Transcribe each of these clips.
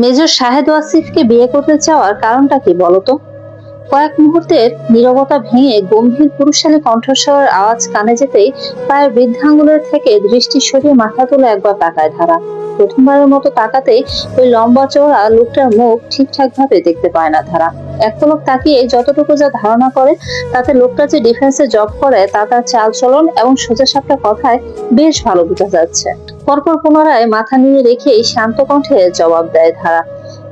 Major Shahed ওয়াসিফকে বিয়ে করতে চাওয়ার কারণটা কি বলতো? কয়েক মুহূর্তের নিরবতা ভেঙে গম্ভীর পুরুষালী কণ্ঠস্বরের আওয়াজ কানে যেতেই পায়ের বৃদ্ধাঙ্গুলের থেকে দৃষ্টি সরিয়ে মাথা তুলে একবার তাকায় ধারা। প্রথমবারের মতো তাকাতেই ওই লম্বা চওড়া লোকটার মুখ ঠিকঠাক ভাবে দেখতে পায় না ধারা এক পলক তাকিয়ে যতটুকু যা ধারণা করে, তাতে লোকটা যে ডিফেন্সে জব করে, তা তার চালচলন এবং সোজা সাপটা কথায় বেশ ভালো বোঝা যাচ্ছে। পরপর পুনরায় মাথা নিয়ে রেখেই শান্ত কণ্ঠে জবাব দেয় ধারা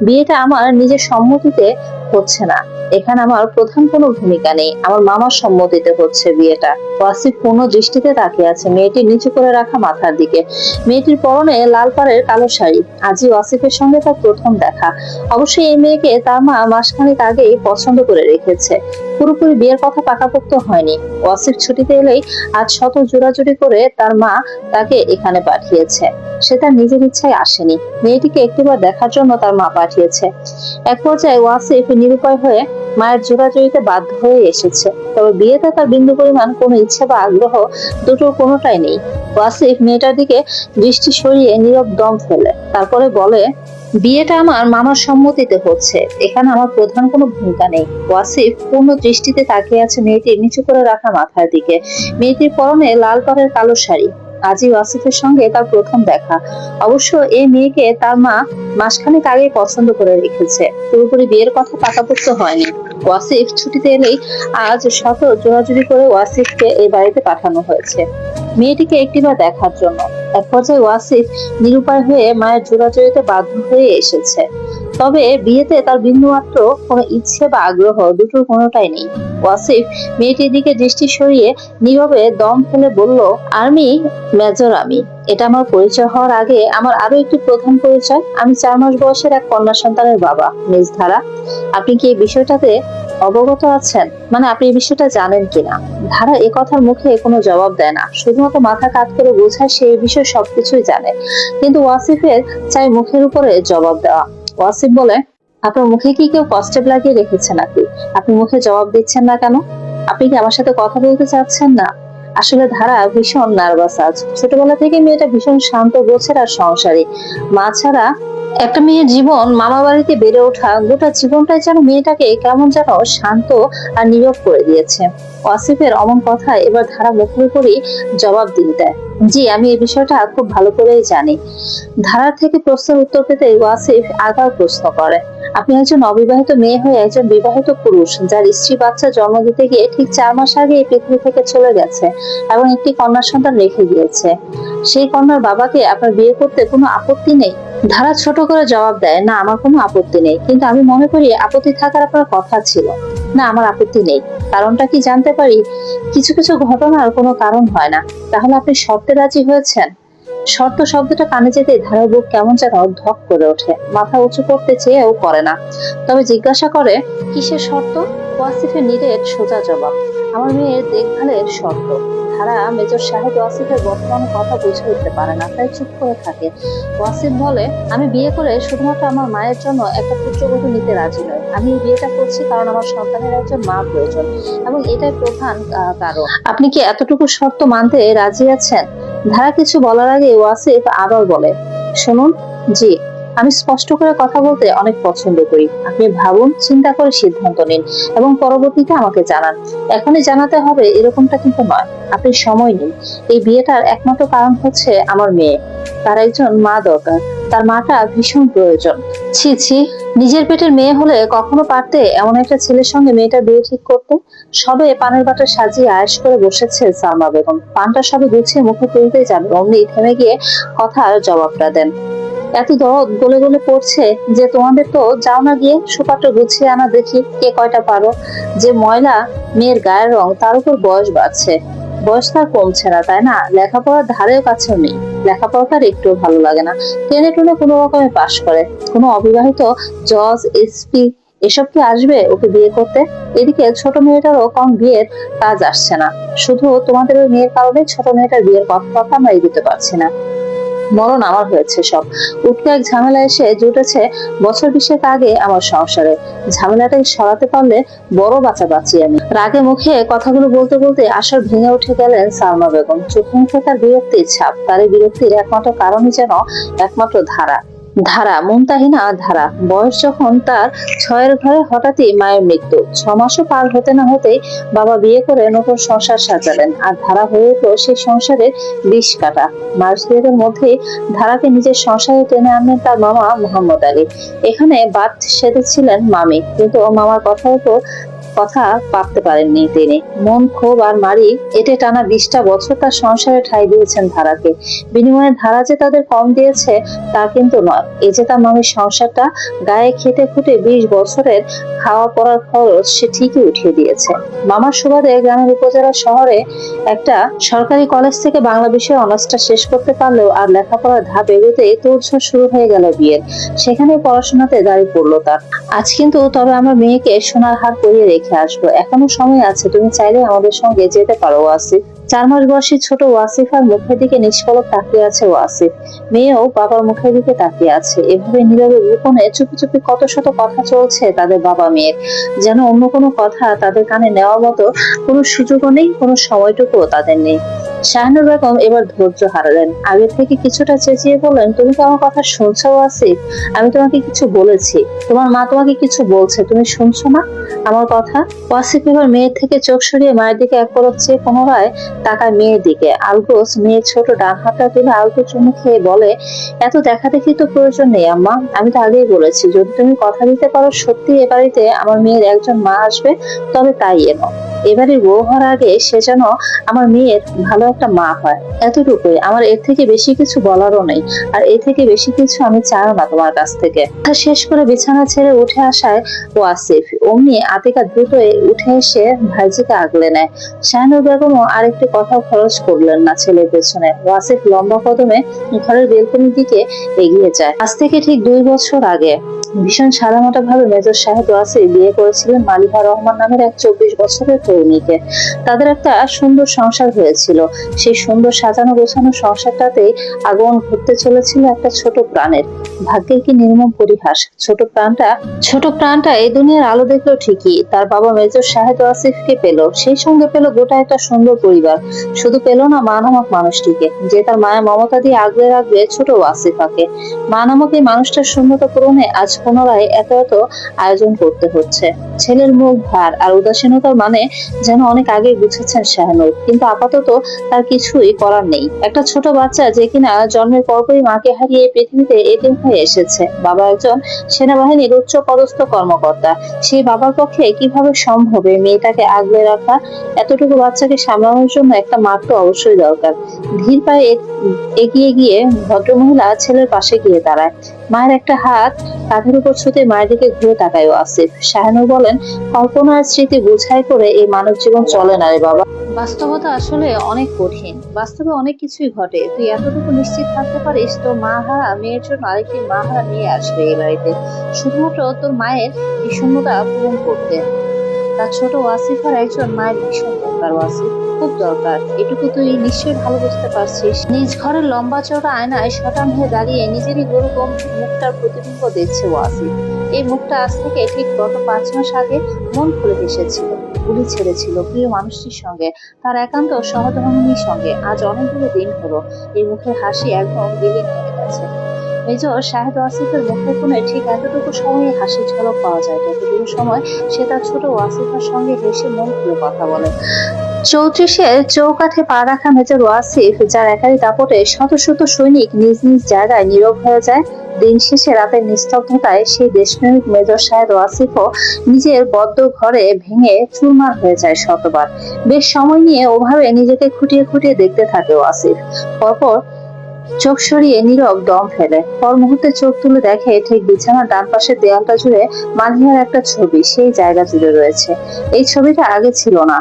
বিয়েটা আমার নিজের সম্মতিতে হচ্ছে না। এখানে আমার প্রধান কোনো ভূমিকা নেই। আমার মামার সম্মতিতে হচ্ছে বিয়েটা। ওয়াসিফ পূর্ণ দৃষ্টিতে তাকিয়ে আছে মেয়েটি নিচু করে রাখা মাথার দিকে। মেয়েটির পরনে লাল পাড়ের কালো শাড়ি। আজই ওয়াসিফের সঙ্গে তার প্রথম দেখা। অবশ্যই এই মেয়েকে তার মা মাসখানেক আগেই পছন্দ করে রেখেছে। পুরোপুরি বিয়ের কথা পাকাপোক্ত হয়নি। ওয়াসিফ ছুটিতে এলেই আজ শত জোড়াজুড়ি করে তার মা তাকে এখানে পাঠিয়েছে। সে তার নিজের ইচ্ছায় আসেনি। মেয়েটিকে একটিবার দেখার জন্য তার মা পাঠিয়েছে। এক পর্যায়ে ওয়াসিফ নিরুপায় হয়ে মায়ের জোড়াজুড়িতে বাধ্য হয়ে এসেছে। তবে বিয়েতে তার বিন্দু পরিমাণ, কোনো ইচ্ছা বা আগ্রহ দুটোর কোনোটাই নেই। ওয়াসিফ মেয়েটার দিকে দৃষ্টি সরিয়ে নীরব দম ফেলে। তারপরে বলে, বিয়েটা আমার মামার সম্মতিতে হচ্ছে। এখানে আমার প্রধান কোনো ভূমিকা নেই। ওয়াসিফ পূর্ণ দৃষ্টিতে তাকিয়ে আছে মেয়েটির নিচু করে রাখা মাথার দিকে। মেয়েটির পরনে লাল পাড়ের কালো শাড়ি। আজই ওয়াসিফের সঙ্গে তার প্রথম দেখা। অবশ্য এই মেয়েকে তার মা মাসখানেক আগে পছন্দ করে রেখেছে। পুরোপুরি বিয়ের কথা পাকাপোক্ত হয়নি। ওয়াসিফ ছুটিতে এলেই আজ শত জোরাজুরি করে ওয়াসিফকে এই বাড়িতে পাঠানো হয়েছে। মেয়েটিকে একটিবার দেখার জন্য। এক পর্যায়ে ওয়াসিফ নিরুপায় হয়ে মায়ের জোরাজুরিতে বাধ্য হয়ে এসেছে। তবে বিয়েতে তার বিন্দুমাত্র কোনো ইচ্ছে বা আগ্রহ দুটোর কোনোটাই নেই। ওয়াসিফ মেয়েটির দিকে দৃষ্টি সরিয়ে নীরবে দম ফেলে বলল, আর্মি, মেজর আমি, এটা আমার পরিচয় হওয়ার আগে আমার আরও একটি প্রধান পরিচয়। আমি চার মাস বয়সের এক কন্যা সন্তানের বাবা, মিস ধারা। আপনি কি এই বিষয়টাতে অবগত আছেন? মানে আপনি এই বিষয়টা জানেন কিনা? ধারা এ কথার মুখে কোনো জবাব দেয় না। শুধুমাত্র মাথা কাত করে বোঝায় সে এই বিষয়ে সবকিছুই জানে। কিন্তু ওয়াসিফের চাই মুখের উপরে জবাব দেওয়া। ওয়াসিফ বলে, আপনার মুখে কি কেউ কষ্টেপ লাগিয়ে রেখেছে নাকি? আপনি মুখে জবাব দিচ্ছেন না কেন? আপনি কি আমার সাথে কথা বলতে চাচ্ছেন না? আসলে ধারা ভীষণ নার্ভাস আজ। ছোটবেলা থেকে মেয়েটা ভীষণ শান্ত, গোছের আর সংসারী। মা ছাড়া একটা মেয়ের জীবন মামা বাড়িতে বেড়ে ওঠা গোটা জীবনটাই যেন মেয়েটাকে কেমন যেন শান্ত আর নীরব করে দিয়েছে। ওয়াসিফের অমন কথা এবার ধারা মুখের উপরই জবাব দিয়ে দেয়। জি, আমি এই বিষয়টা খুব ভালো করেই জানি। ধারার থেকে প্রশ্নের উত্তর পেতে ওয়াসিফ আবার প্রশ্ন করে। আপনি একজন অবিবাহিত মেয়ে হয়ে একজন বিবাহিত পুরুষ, যার স্ত্রী বাচ্চা জন্ম দিতে গিয়ে ঠিক চার মাস আগে এই পৃথিবী থেকে চলে গেছে এবং একটি কন্যা সন্তান রেখে গিয়েছে সেই কন্যার বাবাকে আপনার বিয়ে করতে কোনো আপত্তি নেই? ধারা ছোট করে জবাব দেয়, না, আমার কোনো আপত্তি নেই। কিন্তু আমি মনে করি আপত্তি থাকার আপনার কথা ছিল। না, আমার আপত্তি নেই। কারণটা কি জানতে পারি? কিছু কিছু ঘটনার কোনো কারণ হয় না। তাহলে আপনি শর্তে রাজি হয়েছেন? শর্ত শব্দটা কানে যেতে ধারার বুক কেমন যেন ধক করে ওঠে। মাথা উঁচু করতে চেয়েও করে না। তবে জিজ্ঞাসা করে, কিসের শর্ত? ওয়াসিফের নিরেট সোজা জবাব, আমার মেয়ের দেখভালের শর্ত। ধারা মেজর সাহেব ওয়াসিফের বর্তমান কথা বুঝে উঠতে পারে না, তাই চুপ করে থাকে। ওয়াসিফ বলে, আমি বিয়ে করে শুধুমাত্র আমার মায়ের জন্য একটা পুত্রবধূ নিতে রাজি নই। আমি এই বিয়েটা করছি কারণ আমার সন্তানের একজন মা প্রয়োজন এবং এটাই প্রধান কারণ। আপনি কি এতটুকু শর্ত মানতে রাজি আছেন? ধারা কিছু বলার আগে ওয়াসিফ আবার বলে, শুনুন, জি, আমি স্পষ্ট করে কথা বলতে অনেক পছন্দ করি। আপনি ভাবুন, চিন্তা করে সিদ্ধান্ত নিন এবং পরবর্তীতে আমাকে জানান। এখনই জানাতে হবে, এরকমটা কিন্তু নয়। আপনি সময় নিন। এই বিয়েটার একমাত্র কারণ হচ্ছে আমার মেয়ে। তার একজন মা দরকার। তার মাটা ভীষণ প্রয়োজন। ছি ছি নিজের পেটের মেয়ে হলে কখনো পারতে এমন একটা ছেলের সঙ্গে মেয়েটা বিয়ে ঠিক করতে? সবে পানের বাটা সাজিয়ে আয়েশ করে বসেছে সালমা বেগম। পানটা সবে গুছিয়ে মুখে তুলতেই যাবে। অমনি থেমে গিয়ে কথার জবাবটা দেন। এত দরদ গলে গলে পড়ছে যে তোমাদের তো যাও না গিয়ে সুপাত্র গুছিয়ে আনা দেখি কে কয়টা পারো। যে ময়লা মেয়ের গায়ের রং, তার উপর বয়স বাড়ছে। বয়স তার কমছে না, তাই না? লেখাপড়ার ধারেও কাছেও নেই। লেখাপড়া তার একটু ভালো লাগে না। টেনে টুনে কোনো রকমে পাশ করে। কোনো অবিবাহিত জজ এসপি এসব কি আসবে ওকে বিয়ে করতে? এদিকে ছোট মেয়েটারও কম বিয়ের কাজ আসছে না। শুধু তোমাদের ওই মেয়ের কারণে ছোট মেয়েটার বিয়ের কথা আমরা এগোতে পারছি না। মরণ আমার হয়েছে সব। উঠতে এক ঝামেলা এসে জুটেছে বছর বিশেক আগে আমার সংসারে। ঝামেলাটাই সরাতে পারলে বড় বাঁচা বাঁচি আমি রাগে মুখে কথাগুলো বলতে বলতে আসর ভেঙে উঠে গেলেন সালমা বেগম। চোখ মুখে তার বিরক্তির ছাপ। তার বিরক্তির একমাত্র কারণই যেন একমাত্র ধারা। ধারা মুমতাহিনা ধারা। বয়স যখন তার ছয়ের ঘরে হঠাৎই মায়ের মৃত্যু। ছ মাসও পার হতে না হতেই বাবা বিয়ে করে নতুন সংসার সাজালেন আর ধারা হয়ে উঠল সেই সংসারের বিষ কাটা। মাস দুয়েকের মধ্যেই ধারাকে নিজের সংসারে টেনে আনলেন তার মামা মোহাম্মদ আলী। এখানে বাদ সেধেছিলেন মামি। কিন্তু মামার কথার উপর কথা পারতে পারেননি তিনি। মন ক্ষোভ আর মারি এটে টানা বিশটা বছর তার সংসারে ঠাই দিয়েছেন ধারাকে। বিনিময়ে ধারা যে তাদের কম দিয়েছে, তা কিন্তু নয়। এই যে তার মামির সংসারটা গায়ে খেটে খুঁটে বিশ বছরের খাওয়া পড়ার খরচ সে ঠিকই উঠিয়ে দিয়েছে। মামার সুবাদে গ্রামের উপজেলা শহরে একটা সরকারি কলেজ থেকে বাংলা বিষয়ে অনার্সটা শেষ করতে পারলেও আর লেখাপড়ার ধাপ এগোতে তোড়ঝড় শুরু হয়ে গেল বিয়ের। সেখানে পড়াশোনাতে দাঁড়িয়ে পড়ল তার। আজ কিন্তু তবে আমার মেয়েকে সোনার হার পরিয়ে রেখে আসব। এখনও সময় আছে তুমি চাইলে আমাদের সঙ্গে যেতে পারো ওয়াসিফ। চার মাস বয়সী ছোট ওয়াসিফ আর মুখের দিকে নিষ্পলক তাকিয়ে আছে ওয়াসিফ। মেয়েও বাবার মুখের দিকে তাকিয়ে আছে। এভাবে নীরবে গোপনে চুপি চুপি কত শত কথা চলছে তাদের বাবা মেয়ের। যেন অন্য কোনো কথা তাদের কানে নেওয়ার মতো কোনো সুযোগও নেই, কোনো সময়টুকুও তাদের নেই। শাহানুর বেগম এবার ধৈর্য হারালেন। আগে থেকে কিছুটা চেঁচিয়ে বললেন, তুমি কি আমার কথা শুনছো আসিফ আমি তোমাকে কিছু বলেছি। তোমার মা তোমাকে কিছু বলছে। তুমি শুনছো না আমার কথা? ওয়াসিফ এবার মেয়ের থেকে চোখ সরিয়ে মায়ের দিকে এক পলক চেয়ে পুনরায় তাকায় মেয়ের দিকে। আলগোস মেয়ের ছোট ডান হাতটা তুলে আলতো চুমু খেয়ে বলে, এত দেখা দেখি তো প্রয়োজন নেই, আম্মা। আমি তো আগেই বলেছি, যদি তুমি কথা দিতে পারো সত্যি এ বাড়িতে আমার মেয়ের একজন মা আসবে, তবে তাই এনো। এবারে বউ হওয়ার আগে সে যেন আমার মেয়ের ভালো একটা মা হয়। এতটুকুই। আমার এর থেকে বেশি কিছু বলারও নেই। আর এর থেকে বেশি কিছু আমি চাইও না তোমার কাছ থেকে। শেষ করে বিছানা ছেড়ে উঠে আসায় ও আসিফ। অমনি আতিকা দ্রুত উঠে এসে ভাইজিকে আগলে নেয়। শাহানুর বেগমও আরেকটি কথা খরচ করলেন না ছেলের পেছনে। ওয়াসিফ লম্বা কদমে ঘরের বেলকনির দিকে এগিয়ে যায়। আজ থেকে ঠিক দুই বছর আগে ভীষণ সাদামাটা ভাবে মেজর সাহেব ওয়াসি বিয়ে করেছিলেন মালিহা রহমান নামের এক চব্বিশ বছরের তরুণীকে তাদের একটা সুন্দর সংসার হয়েছিল। সেই সুন্দর সাজানো গোছানো সংসারটাতেই আগমন ঘটতে চলেছিল একটা ছোট প্রাণের। ভাগ্যের কি নির্মম পরিহাস। ছোট প্রাণটা ছোট প্রাণটা এই দুনিয়ার আলো দেখল ঠিকই। তার বাবা মেজর শাহেদ ওয়াসিফকে পেল। সেই সঙ্গে পেল গোটা একটা সুন্দর পরিবার। শুধু পেল না মা নামক মানুষটিকে, যে তার মায়ের মমতা দিয়ে আগলে রাখবে ছোট ওয়াসিফাকে। মা নামক এই মানুষটার শূন্যতা পূরণে আজ পুনরায় এত এত আয়োজন করতে হচ্ছে। ছেলের মুখ ভার আর উদাসীনতার মানে যেন অনেক আগে বুঝেছেন শাহানুর। কিন্তু আপাতত তার কিছুই করার নেই। একটা ছোট বাচ্চা যে কিনা জন্মের পরপরই মাকে হারিয়ে পৃথিবীতে এতিম হয়ে এসেছে। বাবা একজন সেনাবাহিনীর উচ্চ পদস্থ কর্মকর্তা। সেই বাবার পক্ষে কীভাবে সম্ভব মেয়েটাকে আগলে রাখা? এতটুকু বাচ্চাকে সামলানোর জন্য একটা মার তো অবশ্যই দরকার। ধীর পায়ে এগিয়ে গিয়ে ভদ্রমহিলা ছেলের পাশে গিয়ে দাঁড়ায়। মায়ের একটা হাত কাঁধের উপর ছুতে মায়ের দিকে ঘুরে তাকায় আসিফ। শাহানুর বলেন, কল্পনার স্মৃতি বোঝাই করে এই মানব জীবন চলে না রে বাবা। বাস্তবতা আসলে অনেক কঠিন। বাস্তবে অনেক কিছুই ঘটে। তুই এতটুকু নিশ্চিত থাকতে পারিস, তোর মা হারা মেয়ের জন্য আরেকটি মা হারা নিয়ে আসবে এই বাড়িতে। শুধুমাত্র তোর মায়ের বিষণ্ণতা পূরণ করতে। তার ছোট ওয়াসিফার একজন মায়ের ভীষণ ওয়াসিফ। খুব দরকার। এটুকু তুই নিশ্চয়ই ভালো বুঝতে পারছিস। নিজ ঘরের লম্বা চওড়া আয়নায় শটান হয়ে দাঁড়িয়ে নিজেরই গরু গম্ভীর মুখটার প্রতিবিম্ব দেখছে ওয়াসিফ এই মুখটা আজ থেকে ঠিক গত পাঁচ মাস আগে মন খুলে হেসেছিল গুলি ছেড়েছিল প্রিয় মানুষটির সঙ্গে, তার একান্ত সহধর্মিনীর সঙ্গে। আজ অনেকগুলো দিন হলো, এই মুখের হাসি একদম বিলীন হয়ে গেছে। মেজর শাহেদ ওয়াসিফের মুখের কোণে ঠিক এতটুকু সময়ে হাসি ঝলক পাওয়া যায়, যতটুকু সময় সে তার ছোট ওয়াসিফার সঙ্গে হেসে মন খুলে কথা বলে। চৌত্রিশের চৌকাঠে পা রাখা মেজর ওয়াসিফ, যার একারি দাপটে শত শত সৈনিক নিজ নিজ জায়গায় নীরব হয়ে যায়। দিন শেষে রাতের নিস্তব্ধতায় সেই দেশপ্রেমিক মেজর সাহেব ওয়াসিফও নিজের বদ্ধ ঘরে ভেঙে চুরমার হয়ে যায় শতবার। বেশ সময় নিয়ে ওভাবে নিজেকে খুঁটিয়ে খুঁটিয়ে দেখতে থাকে ওয়াসিফ। পরপর চোখ সরিয়ে নীরব দম ফেলে। পর মুহূর্তে চোখ তুলে দেখে ঠিক বিছানার ডান পাশের দেয়ালটা জুড়ে মালিহার একটা ছবি, সেই জায়গা জুড়ে রয়েছে। এই ছবিটা আগে ছিল না।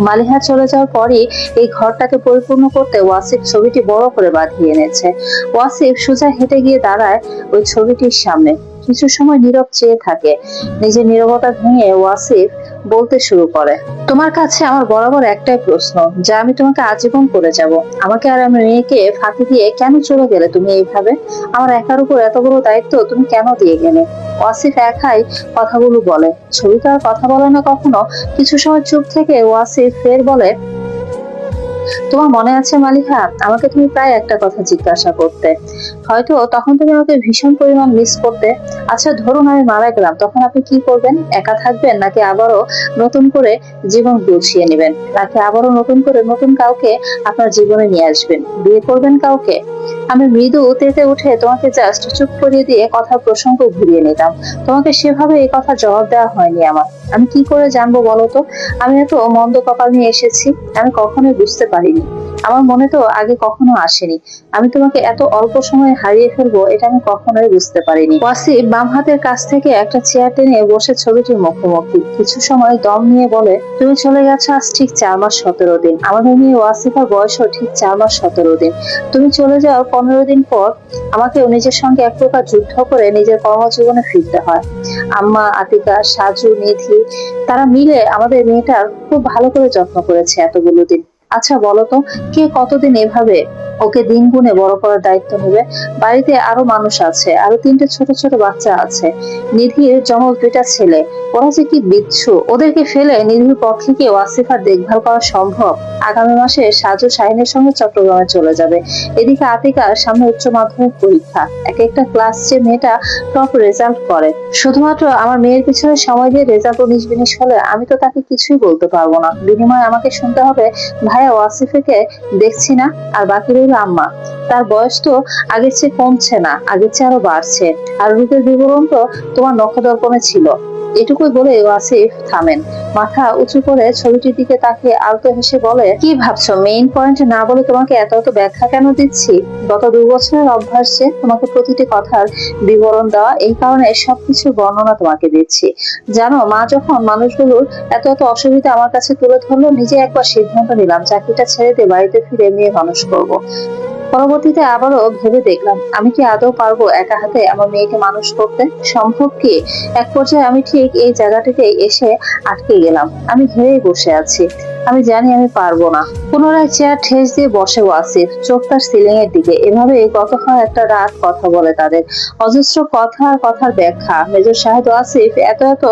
মালিহা চলে যাওয়ার পরে এই ঘরটাকে পরিপূর্ণ করতে ওয়াসিফ ছবিটি বড় করে বাঁধিয়ে এনেছে। ওয়াসিফ সোজা হেঁটে গিয়ে দাঁড়ায় ওই ছবিটির সামনে। কিছু সময় নীরব চেয়ে থাকে। নিজের নীরবতা ভেঙে ওয়াসিফ বলতে শুরু করে। তোমার কাছে আমার বরাবর একটাই প্রশ্ন, যা আমি তোমাকে আজীবন করে যাব। আমাকে আর আমার মেয়েকে ফাঁকি দিয়ে কেন চলে গেলে তুমি এইভাবে? আমার একার উপর এত বড় দায়িত্ব তুমি কেন দিয়ে গেলে? ওয়াসিফ একাই কথাগুলো বলে। ছবি তো আর কথা বলে না কখনো। কিছু সময় চুপ থেকে ওয়াসিফ ফের বলে তোমার মনে আছে মালিহা? আমাকে তুমি প্রায় একটা কথা জিজ্ঞাসা করতে। হয়তো তখন তুমি আমাকে ভীষণ পরিমাণ মিস করতে। আচ্ছা ধরুন আমি মারা গেলাম, তখন আপনি কি করবেন? একা থাকবেন নাকি আবারও নতুন করে জীবন গুছিয়ে নেবেন? নাকি আবারও নতুন করে নতুন কাউকে আপনার জীবনে নিয়ে আসবেন? বিয়ে করবেন কাউকে? আমি মৃদু তেতে উঠে তোমাকে জাস্ট চুপ করিয়ে দিয়ে কথার প্রসঙ্গ ঘুরিয়ে নিতাম তোমাকে সেভাবে এই কথা জবাব দেওয়া হয়নি আমার। আমি কি করে জানব বলো তো? আমি এত মন্দ কপাল নিয়ে এসেছি, আমি কখনোই বুঝতে পারিনি। আমার মনে তো আগে কখনো আসেনি। আমি তোমাকে এত অল্প সময়ে হারিয়ে ফেলব, এটা আমি কখনোই বুঝতে পারিনি। ওয়াসিফ বাম হাতের কাছ থেকে একটা চেয়ার টেনে বসে ছবিটির মুখোমুখি। কিছু সময় দম নিয়ে বলে, তুমি চলে গেছো আজ ঠিক চার মাস সতেরো দিন। আমাদের মেয়ে ওয়াসিফার বয়সও ঠিক চার মাস সতেরো দিন। তুমি চলে যাওয়ার পনেরো দিন পর। আমাকে নিজের সঙ্গে এক প্রকার যুদ্ধ করে নিজের কর্মজীবনে ফিরতে হয়। আম্মা, আতিকা, সাজু নিধি তারা মিলে আমাদের মেয়েটার খুব ভালো করে যত্ন করেছে এতগুলো দিন। আচ্ছা বলো তো কে কতদিন এভাবে ওকে দিন গুনে বড় করার দায়িত্ব নেবে। বাড়িতে আরও মানুষ আছে, আরও তিনটে ছোট ছোট বাচ্চা আছে। নিধির জমজ দুইটা ছেলে। ওরা যে কি বিচ্ছু। ওদেরকে ফেলে নিধির পক্ষে কি ওয়াসিফার দেখভাল করা সম্ভব। আগামী মাসে সাজু শাহিনের সঙ্গে চট্টগ্রামে চলে যাবে। এদিকে আতিকার সামনে উচ্চ মাধ্যমিক পরীক্ষা। এক একটা ক্লাস যে মেয়েটা টপ রেজাল্ট করে। শুধুমাত্র আমার মেয়ের পিছনে সময় দিয়ে রেজাল্ট উনিশ বিনিশ হলে আমি তো তাকে কিছুই বলতে পারব না। বিনিময়ে আমাকে শুনতে হবে, ভাইয়া ওয়াসিফকে দেখছি না, আর বাকি রইল আম্মা, তার বয়স তো আগের চেয়ে কমছে না, আগের চেয়ে আরও বাড়ছে। আর রূপের বিবরণ তো তোমার নখদর্পণে ছিল। এটুকুই বলে ওয়াসিফ থামেন। মাথা উঁচু করে ছবিটির দিকে তাকিয়ে আলতো হেসে বলে, কি ভাবছ? মেইন পয়েন্ট না বলে তোমাকে এত এত ব্যাখ্যা কেন দিচ্ছি? গত দু বছরের অভ্যাস তোমাকে প্রতিটি কথার বিবরণ দেওয়া, এই কারণে সবকিছু বর্ণনা তোমাকে দিচ্ছি। জানো, মা যখন মানুষগুলোর এত এত অসুবিধা আমার কাছে তুলে ধরলো, নিজে একবার সিদ্ধান্ত নিলাম, চাকরিটা ছেড়ে দিয়ে বাড়িতে ফিরে মেয়ে মানুষ করব। পরবর্তীতে আবারও ভেবে দেখলাম, আমি কি আদৌ পারব একা হাতে আমার মেয়েকে মানুষ করতে? সম্ভব কি? এক পর্যায়ে আমি ঠিক এই জায়গাটিতে এসে আটকে গেলাম। আমি ঘেরেই বসে আছি। আমি জানি আমি পারব না। পুনরায় চেয়ার ঠেস দিয়ে বসে ওয়াসিফ চোখ তার সিলিং এর দিকে। এভাবে গত হয় একটা রাত কথা বলে তাদের। অজস্র কথা আর কথার ব্যাখ্যা। মেজর শাহেদ ওয়াসিফ এত এত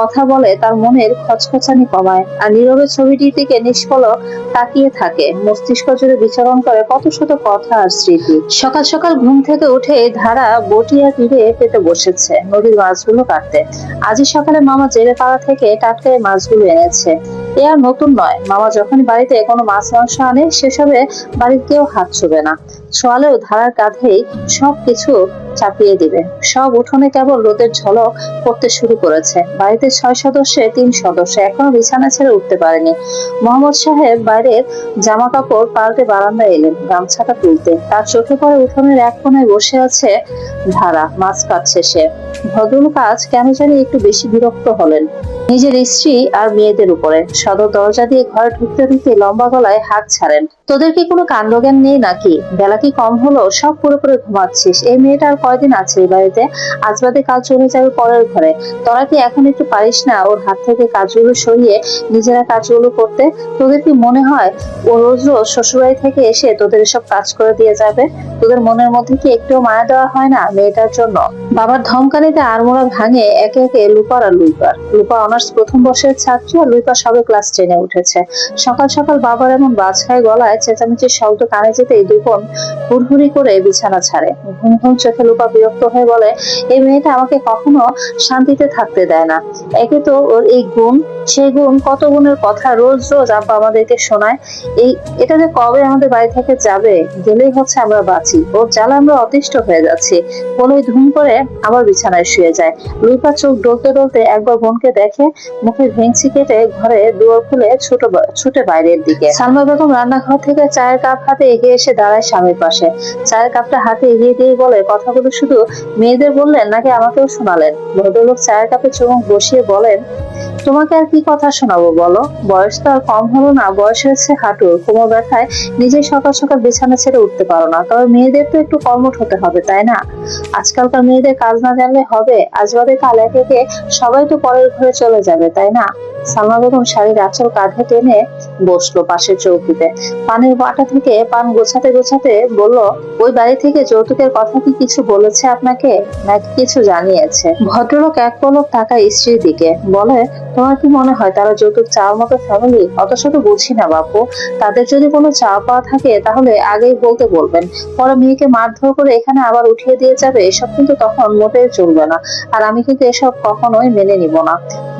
কথা বলে তার মনের খচখচানি কমায় আর নীরবে ছবিটির দিকে নিষ্পলক তাকিয়ে থাকে। মস্তিষ্ক জুড়ে বিচরণ করে কত শত কথা আর স্মৃতি। সকাল সকাল ঘুম থেকে উঠে ধারা বটিয়া তীরে পেতে বসেছে নদীর মাছগুলো কাটতে। আজই সকালে মামা জেলে পাড়া থেকে টাটকা মাছগুলো এনেছে। এ আর নতুন নয়, মামা যখন বাড়িতে কোনো মাছ মাংস আনে, সেসবে বাড়ির কেউ হাত ছুবে না। ছোয়ালেও ধারার কাঁধেই সবকিছু চাপিয়ে দিবে। সব উঠোনে কেবল রোদের ঝলক পড়তে শুরু করেছে। বাড়িতে ছয় সদস্যে, তিন সদস্য। এখনও বিছানা ছেড়ে উঠতে পারেনি। মোহাম্মদ সাহেব বাইরের জামা কাপড় পাল্টে বারান্দায় এলেন, গামছাটা তুলতে। তার চোখে পড়ে উঠোনের এক কোণায় বসে আছে ধারা, মাছ কাটছে সে। ভদ্রলোক কাজ কেন জানি একটু বেশি বিরক্ত হলেন। নিজের স্ত্রী আর মেয়েদের উপরে। সদর দরজা দিয়ে ঘরে ঢুকতে ঢুকতে লম্বা গলায় হাত ছাড়েন। তোদের কি কোনো কাণ্ডজ্ঞান নেই নাকি? বেলা কি কম হলো, সব পুরো পুরো ঘুমাচ্ছিস। এই মেয়েটা আর কয়দিন আছে এই বাড়িতে? আজ বাদে কাল চলে যাবে পরের ঘরে। তোরা কি এখন একটু পারিস না ওর হাত থেকে কাজগুলো সরিয়ে নিজেরা কাজগুলো করতে? তোদের কি মনে হয় ও রোজ রোজ শ্বশুরবাড়ি থেকে এসে তোদের এসব কাজ করে দিয়ে যাবে? তোদের মনের মধ্যে কি একটুও মায়া দেওয়া হয় না মেয়েটার জন্য? বাবার ধমকানিতে আড়মোড়া ভাঙে একে একে লুপার আর লুইপার। লুপা অনার্স প্রথম বর্ষের ছাত্রী আর লুইপা সবে ক্লাস টেনে উঠেছে। সকাল সকাল বাবার এমন বাজখায় গলায় চেঁচামেচির শব্দ কানে যেতেই দুপন হুড়হুড়ি করে বিছানা ছাড়ে। ঘুম ঘুম চোখে লুপা বিরক্ত হয়ে বলে এই মেয়েটা আমাকে কখনো শান্তিতে থাকতে দেয় না। একে তো ওর এই গুণ সেই গুণ কত গুণের কথা রোজ রোজ আব্বা আমাদেরকে শোনায়। এই, এটা যে কবে আমাদের বাড়ি থেকে যাবে, গেলেই হচ্ছে আমরা বাঁচি। ওর জ্বালা আমরা অতিষ্ঠ হয়ে যাচ্ছি। বলেই ধুম করে আবার বিছানায় শুয়ে যায়। লুইপা চোখ ডলতে ডলতে একবার বোনকে দেখে মুখে ভেঙচি কেটে ঘরে দুয়ার খুলে ছোট ছুটে বাইরের দিকে। সালমা বেগম রান্নাঘর থেকে চায়ের কাপ হাতে এগিয়ে এসে দাঁড়ায় স্বামীর পাশে। চায়ের কাপটা হাতে এগিয়ে দিয়ে বলে, কথাগুলো শুধু মেয়েদের বললেন নাকি আমাকেও শোনালেন? ভদ্রলোক চায়ের কাপে চুমুক বসিয়ে বলেন, তোমাকে আর কি কথা শোনাবো বলো? বয়স তো আর কম হলো না, বয়স হয়েছে হাঁটুর। কোমর ব্যথায় নিজেই সকাল সকাল বিছানা ছেড়ে উঠতে পারো না। তবে মেয়েদের তো একটু কর্মঠ হতে হবে, তাই না? আজকালকার মেয়েদের কাজ না জানলে হবে? আজ বাদে কাল একে সবাই তো পরের ঘরে চলে যাবে, তাই না? সালমা বেগম শাড়ির আঁচল কাঁধে টেনে বসল পাশের চৌকিতে। পানের বাটা থেকে পান গোছাতে গোছাতে বলল, ওই বাড়ি থেকে যৌতুকের কথা কি কিছু বলেছে আপনাকে? নাকি কিছু জানিয়েছে? ভদ্রলোক এক পলক তাকায় স্ত্রীর দিকে। বলে, তোমার কি মনে হয় তারা যৌতুক চাওয়ার মতো ফ্যামিলি অত শত বুঝি না বাপু। তাদের যদি কোনো চাওয়া পাওয়া থাকে, তাহলে আগেই বলতে বলবেন। পরে মেয়েকে মারধর করে এখানে আবার উঠিয়ে দিয়ে যাবে, এসব কিন্তু তখন মোটেই চলবে না। আর আমি কিন্তু এসব কখনোই মেনে নিব না।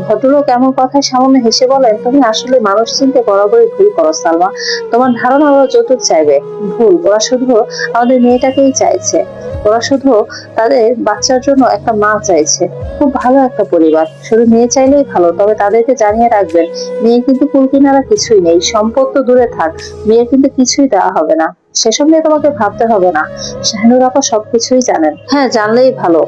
ভদ্রলোক এমন কথায় সামান্য হেসে বলেন, তুমি আসলে মানুষ চিনতে বরাবরই ভুল করো, সালমা। তোমার ধারণা ওরা যৌতুক চাইবে। ভুল, ওরা শুধু আমাদের মেয়েটাকেই চাইছে। ওরা শুধু তাদের বাচ্চার জন্য একটা মা চাইছে। খুব ভালো একটা পরিবার। শুধু মেয়ে চাইলেই ভালো, তবে তাদেরকে জানিয়ে রাখবেন, মেয়ে কিন্তু কুলকিনারা কিছুই নেই। সম্পদ তো দূরে থাক, মেয়ের কিন্তু কিছুই দেওয়া হবে না। সেসব নিয়ে তোমাকে ভাবতে হবে না। শাহিনুর আপা সবকিছুই জানেন। হ্যাঁ জানলেই ভালো।